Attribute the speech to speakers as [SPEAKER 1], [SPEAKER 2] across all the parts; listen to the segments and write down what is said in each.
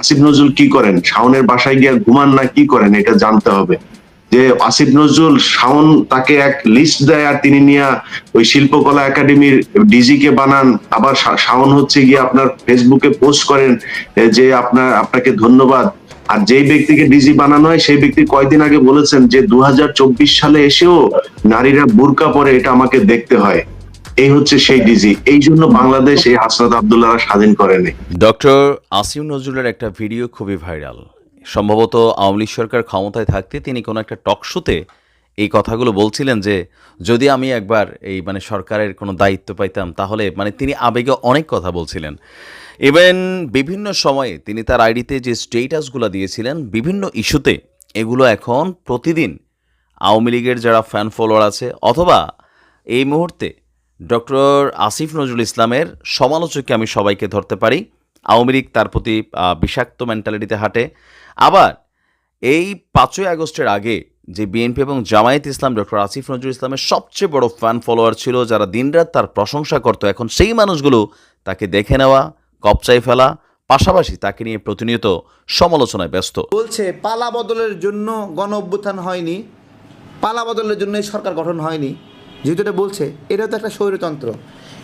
[SPEAKER 1] আসিফ নজরুল কি করেন? শাওনের বাসায় গিয়ে ঘুমান না কি করেন? এটা জানতে হবে। যে আসিফ নজরুল, শাওন তাকে এক লিস্ট দেয় আর তিনি নিয়ে ওই শিল্পকলা একাডেমির ডিজি কে বানান। আবার শাওন হচ্ছে গিয়ে আপনার ফেসবুকে পোস্ট করেন যে আপনার, আপনাকে ধন্যবাদ। আর যেই ব্যক্তিকে ডিজি বানানো হয়, সেই ব্যক্তি কয়দিন আগে বলেছেন যে দু হাজার চব্বিশ সালে এসেও নারীরা বুরকা পরে এটা আমাকে দেখতে হয়। এই হচ্ছে সেই ডিজি এই জন্য বাংলাদেশ এই হাসনাত আবদুল্লাহ স্বাধীন করেনি।
[SPEAKER 2] ডক্টর আসিম নজরুলের একটা ভিডিও খুবই ভাইরাল। সম্ভবত আওয়ামী লীগ সরকার ক্ষমতায় থাকতে তিনি কোনো একটা টক শোতে এই কথাগুলো বলছিলেন যে, যদি আমি একবার এই মানে সরকারের কোনো দায়িত্ব পাইতাম, তাহলে মানে তিনি আবেগে অনেক কথা বলছিলেন। ইভেন বিভিন্ন সময়ে তিনি তার আইডিতে যে স্টেটাসগুলো দিয়েছিলেন, বিভিন্ন ইস্যুতে, এগুলো এখন প্রতিদিন আওয়ামী লীগের যারা ফ্যান ফলোয়ার আছে, অথবা এই মুহূর্তে ডক্টর আসিফ নজরুল ইসলামের সমালোচককে আমি সবাইকে ধরতে পারি। আওয়ামী লীগ তার প্রতি বিষাক্ত মেন্টালিটিতে হাঁটে। আবার এই পাঁচই আগস্টের আগে যে বিএনপি এবং জামায়াত ইসলাম, ডক্টর আসিফ নজরুল ইসলামের সবচেয়ে বড় ফ্যান ফলোয়ার ছিল, যারা দিনরাত তার প্রশংসা করতো, এখন সেই মানুষগুলো তাকে দেখে নেওয়া কপচাই ফেলা, পাশাপাশি তাকে নিয়ে প্রতিনিয়ত সমালোচনায় ব্যস্ত।
[SPEAKER 3] বলছে, পালা বদলের জন্য গণ অভ্যুত্থান হয়নি, পালা বদলের জন্য সরকার গঠন হয়নি। যেহেতু এটা বলছে এটা তো একটা স্বৈরতন্ত্র।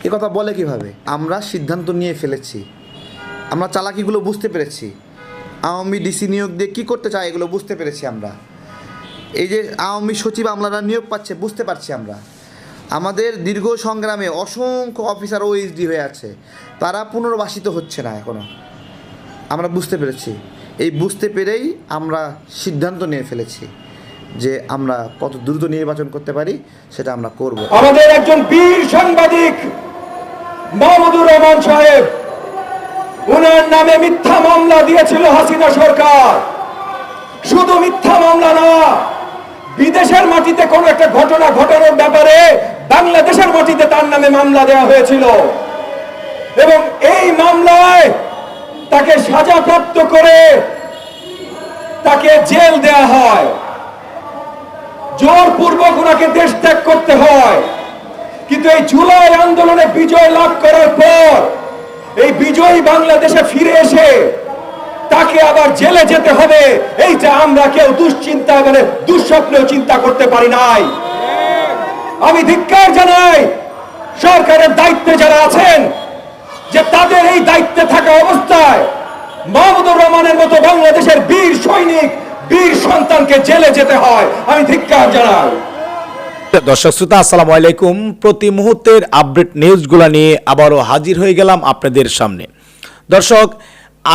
[SPEAKER 3] এ কথা বলে কীভাবে? আমরা সিদ্ধান্ত নিয়ে ফেলেছি। আমরা চালাকিগুলো বুঝতে পেরেছি। আওয়ামী ডিসি নিয়োগ দিয়ে কী করতে চায় এগুলো বুঝতে পেরেছি আমরা। এই যে আওয়ামী সচিব আমলারা নিয়োগ পাচ্ছে, বুঝতে পারছি আমরা। আমাদের দীর্ঘ সংগ্রামে অসংখ্য অফিসার ওএসডি হয়ে আছে। তারা পুনর্বাসিত হচ্ছে না এখনও আমরা বুঝতে পেরেছি। এই বুঝতে পেরেই আমরা সিদ্ধান্ত নিয়ে ফেলেছি। যে আমরা কত দ্রুত নির্বাচন করতে পারি, সেটা আমরা করব।
[SPEAKER 4] আমাদের একজন বীর সাংবাদিক, মাহমুদুর রহমান সাহেব, উনার নামে মিথ্যা মামলা দিয়েছিল হাসিনা সরকার। শুধু মিথ্যা মামলা না, বিদেশের মাটিতে কোন একটা ঘটনা ঘটানোর ব্যাপারে বাংলাদেশের মাটিতে তার নামে মামলা দেওয়া হয়েছিল। এবং এই মামলায় তাকে সাজাপ্রাপ্ত করে তাকে জেল দেয়া হয়। জোরপূর্বক ওনাকে দেশ ত্যাগ করতে হয়। কিন্তু এই জুলাই আন্দোলনে বিজয় লাভ করার পর, এই বিজয়ী বাংলাদেশে ফিরে এসে তাকে আবার জেলে যেতে হবে। এই যে আমরা কেউ দুশ্চিন্তা মানে দুঃস্বপ্নেও চিন্তা করতে পারি নাই। আমি ধিক্কার জানাই, সরকারের দায়িত্বে যারা আছেন, যে তাদের এই দায়িত্বে থাকা অবস্থায় মাহমুদুর রহমানের মতো বাংলাদেশের বীর সৈনিক বীর সন্তানকে জেলে যেতে হয়। আমি ধিক্কার জানাই।
[SPEAKER 5] দর্শক শ্রোতা, আসসালামু আলাইকুম। প্রতি মুহূর্তের আপডেট নিউজগুলো নিয়ে আবারও হাজির হয়ে গেলাম আপনাদের সামনে। দর্শক,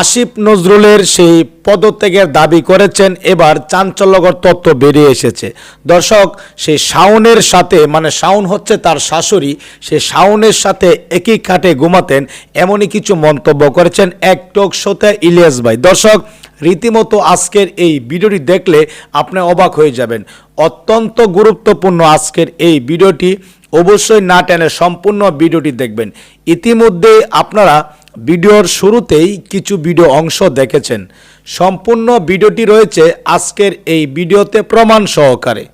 [SPEAKER 5] আসিফ নজরুলের সেই পদত্যাগের দাবি করেছেন, এবার চাঞ্চল্যকর তথ্য বেরিয়ে এসেছে। দর্শক সেই শাওনের সাথে মানে শাওন হচ্ছে তার শাশুড়ি সেই শাওনের সাথে একই খাটে ঘুমাতেন, এমনই কিছু মন্তব্য করেছেন এক টক শোতে ইলিয়াস ভাই। দর্শক রীতিমতো আজকের এই ভিডিওটি দেখলে আপনি অবাক হয়ে যাবেন। অত্যন্ত গুরুত্বপূর্ণ আজকের এই ভিডিওটি। অবশ্যই না টেনে সম্পূর্ণ ভিডিওটি দেখবেন। ইতিমধ্যে আপনারা ভিডিওর শুরুতেই কিছু ভিডিও অংশ দেখেছেন। সম্পূর্ণ ভিডিওটি রয়েছে আজকের এই ভিডিওতে প্রমাণ সহকারে।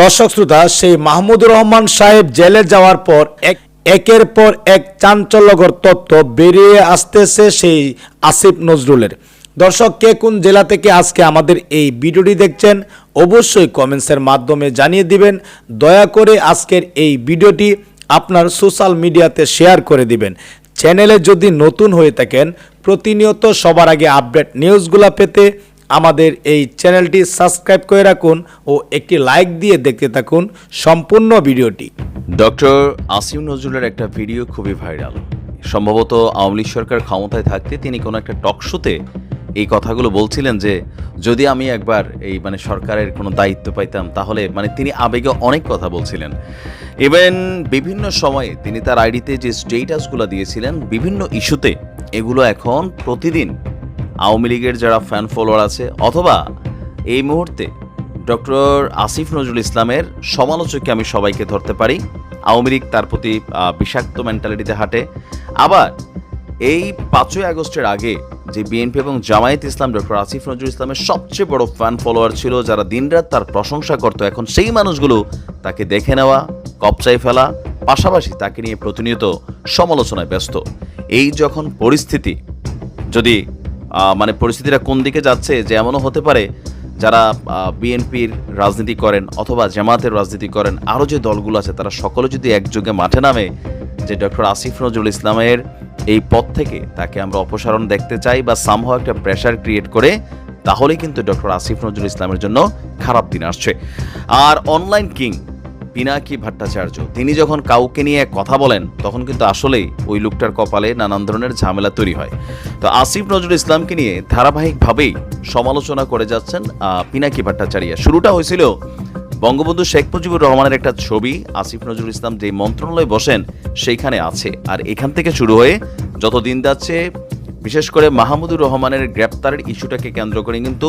[SPEAKER 5] দর্শক শ্রোতা, সেই মাহমুদুর রহমান সাহেব জেলে যাওয়ার পর এক, একের পর এক চাঞ্চল্যকর তথ্য বেরিয়ে আসতেছে সেই আসিফ নজরুলের। দর্শক, কে কোন জেলা থেকে আজকে আমাদের এই ভিডিওটি দেখছেন, অবশ্যই কমেন্টসের মাধ্যমে জানিয়ে দিবেন। দয়া করে আজকের এই ভিডিওটি আপনার সোশ্যাল মিডিয়াতে শেয়ার করে দিবেন। চ্যানেলে যদি নতুন হয়ে থাকেন, প্রতিনিয়ত সবার আগে আপডেট নিউজগুলো পেতে আমাদের এই চ্যানেলটি সাবস্ক্রাইব করে রাখুন ও একটি লাইক দিয়ে দেখতে থাকুন সম্পূর্ণ ভিডিওটি।
[SPEAKER 2] ডক্টর আসিম নজরুলের একটা ভিডিও খুবই ভাইরাল সম্ভবত আওয়ামী সরকার ক্ষমতায় থাকতে তিনি কোনো একটা টক শোতে এই কথাগুলো বলছিলেন যে, যদি আমি একবার এই মানে সরকারের কোনো দায়িত্ব পাইতাম, তাহলে মানে তিনি আবেগে অনেক কথা বলছিলেন। ইভেন বিভিন্ন সময়ে তিনি তার আইডিতে যে স্টেটাসগুলো দিয়েছিলেন, বিভিন্ন ইস্যুতে, এগুলো এখন প্রতিদিন আওয়ামী লীগের যারা ফ্যান ফলোয়ার আছে, অথবা এই মুহূর্তে ডক্টর আসিফ নজরুল ইসলামের সমালোচককে আমি সবাইকে ধরতে পারি। আওয়ামী লীগ তার প্রতি বিষাক্ত মেন্টালিটিতে হাঁটে। আবার এই পাঁচই আগস্টের আগে যে বিএনপি এবং জামায়াত ইসলাম, ডক্টর আসিফ নজরুল ইসলামের সবচেয়ে বড় ফ্যান ফলোয়ার ছিল, যারা দিনরাত তার প্রশংসা করতো, এখন সেই মানুষগুলো তাকে দেখে নেওয়া কপচাই ফেলা, পাশাপাশি তাকে নিয়ে প্রতিনিয়ত সমালোচনায় ব্যস্ত। এই যখন পরিস্থিতি, যদি মানে পরিস্থিতিটা কোন দিকে যাচ্ছে, যে এমনও হতে পারে, যারা বিএনপির রাজনীতি করেন অথবা জামাতের রাজনীতি করেন, আরও যে দলগুলো আছে, তারা সকলে যদি একযোগে মাঠে নামে, যে ডক্টর আসিফ নজরুল ইসলামের এই পদ থেকে তাকে আমরা অপসারণ দেখতে চাই বা সামহাও একটা প্রেশার ক্রিয়েট করে তাহলে কিন্তু ডক্টর আসিফ নজরুল ইসলামের জন্য খারাপ দিন আসছে। আর অনলাইন কিং পিনাকি ভট্টাচার্য, তিনি যখন কাউকে নিয়ে কথা বলেন, তখন কিন্তু আসলেই ওই লোকটার কপালে নানান ধরনের ঝামেলা তৈরি হয়। তো আসিফ নজরুল ইসলামকে নিয়ে ধারাবাহিকভাবেই সমালোচনা করে যাচ্ছেন পিনাকি ভট্টাচার্য। শুরুটা হয়েছিল বঙ্গবন্ধু শেখ মুজিবুর রহমানের একটা ছবি আসিফ নজরুল ইসলাম যে মন্ত্রণালয়ে বসেন, সেইখানে আছে। আর এখান থেকে শুরু হয়ে যত দিন যাচ্ছে, বিশেষ করে মাহমুদুর রহমানের গ্রেপ্তারের ইস্যুটাকে কেন্দ্র করে কিন্তু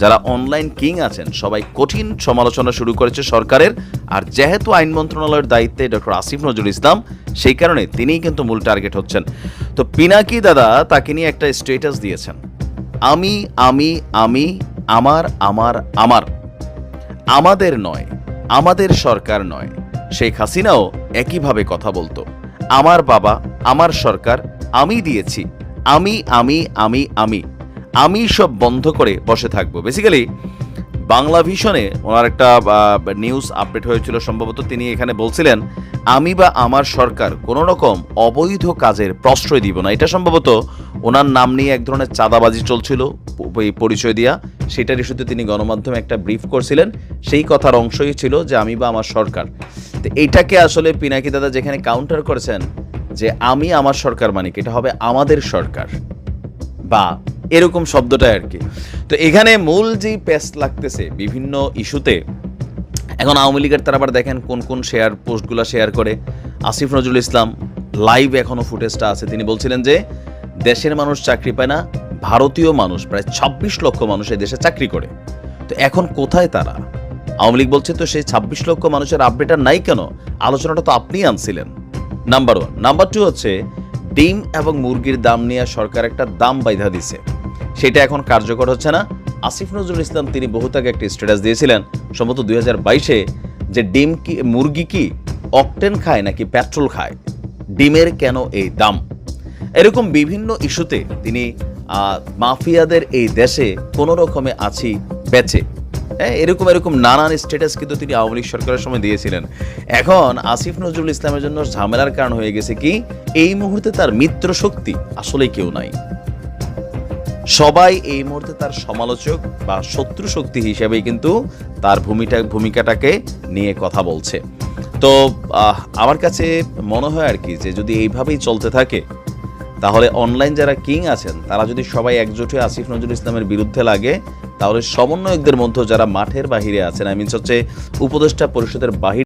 [SPEAKER 2] যারা অনলাইন কিং আছেন, সবাই কঠিন সমালোচনা শুরু করেছে সরকারের। আর যেহেতু আইন মন্ত্রণালয়ের দায়িত্বে ডক্টর আসিফ নজরুল ইসলাম, সেই কারণে তিনিই কিন্তু মূল টার্গেট হচ্ছেন। তো পিনাকি দাদা তাকে নিয়ে একটা স্টেটাস দিয়েছেন। আমি আমি আমি, আমার আমার আমার। আমাদের নয়, আমাদের সরকার নয়। শেখ হাসিনাও একইভাবে কথা বলতো, আমার বাবা, আমার সরকার, আমি দিয়েছি, আমি আমি আমি আমি আমি সব বন্ধ করে বসে থাকব। বেসিক্যালি বাংলা ভিশনে ওনার একটা নিউজ আপডেট হয়েছিল। সম্ভবত তিনি এখানে বলছিলেন, আমি বা আমার সরকার কোনো রকম অবৈধ কাজের প্রশ্রয় দিব না। এটা সম্ভবত ওনার নাম নিয়ে এক ধরনের চাঁদাবাজি চলছিল পরিচয় দিয়া। সেটার ইস্যুতে তিনি গণমাধ্যমে একটা ব্রিফ করছিলেন। সেই কথার অংশই ছিল যে, আমি বা আমার সরকার। তো এইটাকে আসলে পিনাকি দাদা যেখানে কাউন্টার করেছেন যে, আমি আমার সরকার মানে এটা হবে আমাদের সরকার বা এরকম শব্দটাই আর কি। তো এখানে মূল যেই পেস্ট লাগতেছে বিভিন্ন ইস্যুতে, এখন আওয়ামী লীগের তারা আবার দেখেন কোন কোন শেয়ার পোস্টগুলো শেয়ার করে। আসিফ নজরুল ইসলাম লাইভ এখনও ফুটেজটা আছে। তিনি বলছিলেন যে, দেশের মানুষ চাকরি পায় না, ভারতীয় মানুষ, প্রায় ছাব্বিশ লক্ষ মানুষ এই দেশে চাকরি করে। তো এখন কোথায় তারা? আওয়ামী লীগ বলছে, তো সেই ছাব্বিশ লক্ষ মানুষের আপডেট আর নাই কেন? আলোচনাটা তো আপনিই আনছিলেন। নাম্বার ওয়ান নাম্বার টু হচ্ছে ডিম এবং মুরগির দাম নিয়ে সরকার একটা দাম বাইধা দিছে। সেটা এখন কার্যকর হচ্ছে না। আসিফ নজরুল ইসলাম তিনি বহুতাকে একটা স্ট্যাটাস দিয়েছিলেন। সম্ভবত দুই বাইশে যে ডিম কি, মুরগি কি অকটেন খায় নাকি পেট্রোল খায়, ডিমের কেন এই দাম? এরকম বিভিন্ন ইস্যুতে তিনি মাফিয়াদের এই দেশে কোনো রকমে আছি বেচে। হ্যাঁ এরকম এরকম নানান স্ট্যাটাস কিন্তু তিনি আওয়ামী লীগ সরকারের সময় দিয়েছিলেন। এখন আসিফ নজরুল ইসলামের জন্য ঝামেলার কারণ হয়ে গেছে কি, এই মুহূর্তে তার মিত্র শক্তি আসলেই কেউ নাই। সবাই এই মুহূর্তে তার সমালোচক বা শত্রু শক্তি হিসেবেই কিন্তু তার ভূমিটা, ভূমিকাটাকে নিয়ে কথা বলছে। তো আমার কাছে মনে হয় আর কি যে যদি এইভাবেই চলতে থাকে, তাহলে অনলাইন যারা কিং আছেন, তারা যদি সবাই একজোট হয়ে আসিফ নজরুল ইসলামের বিরুদ্ধে লাগে তাহলে সমন্বয়কদের মধ্যে যারা মাঠের বাহিরে আছেন আই মিনস হচ্ছে উপদেষ্টা পরিষদের বাহির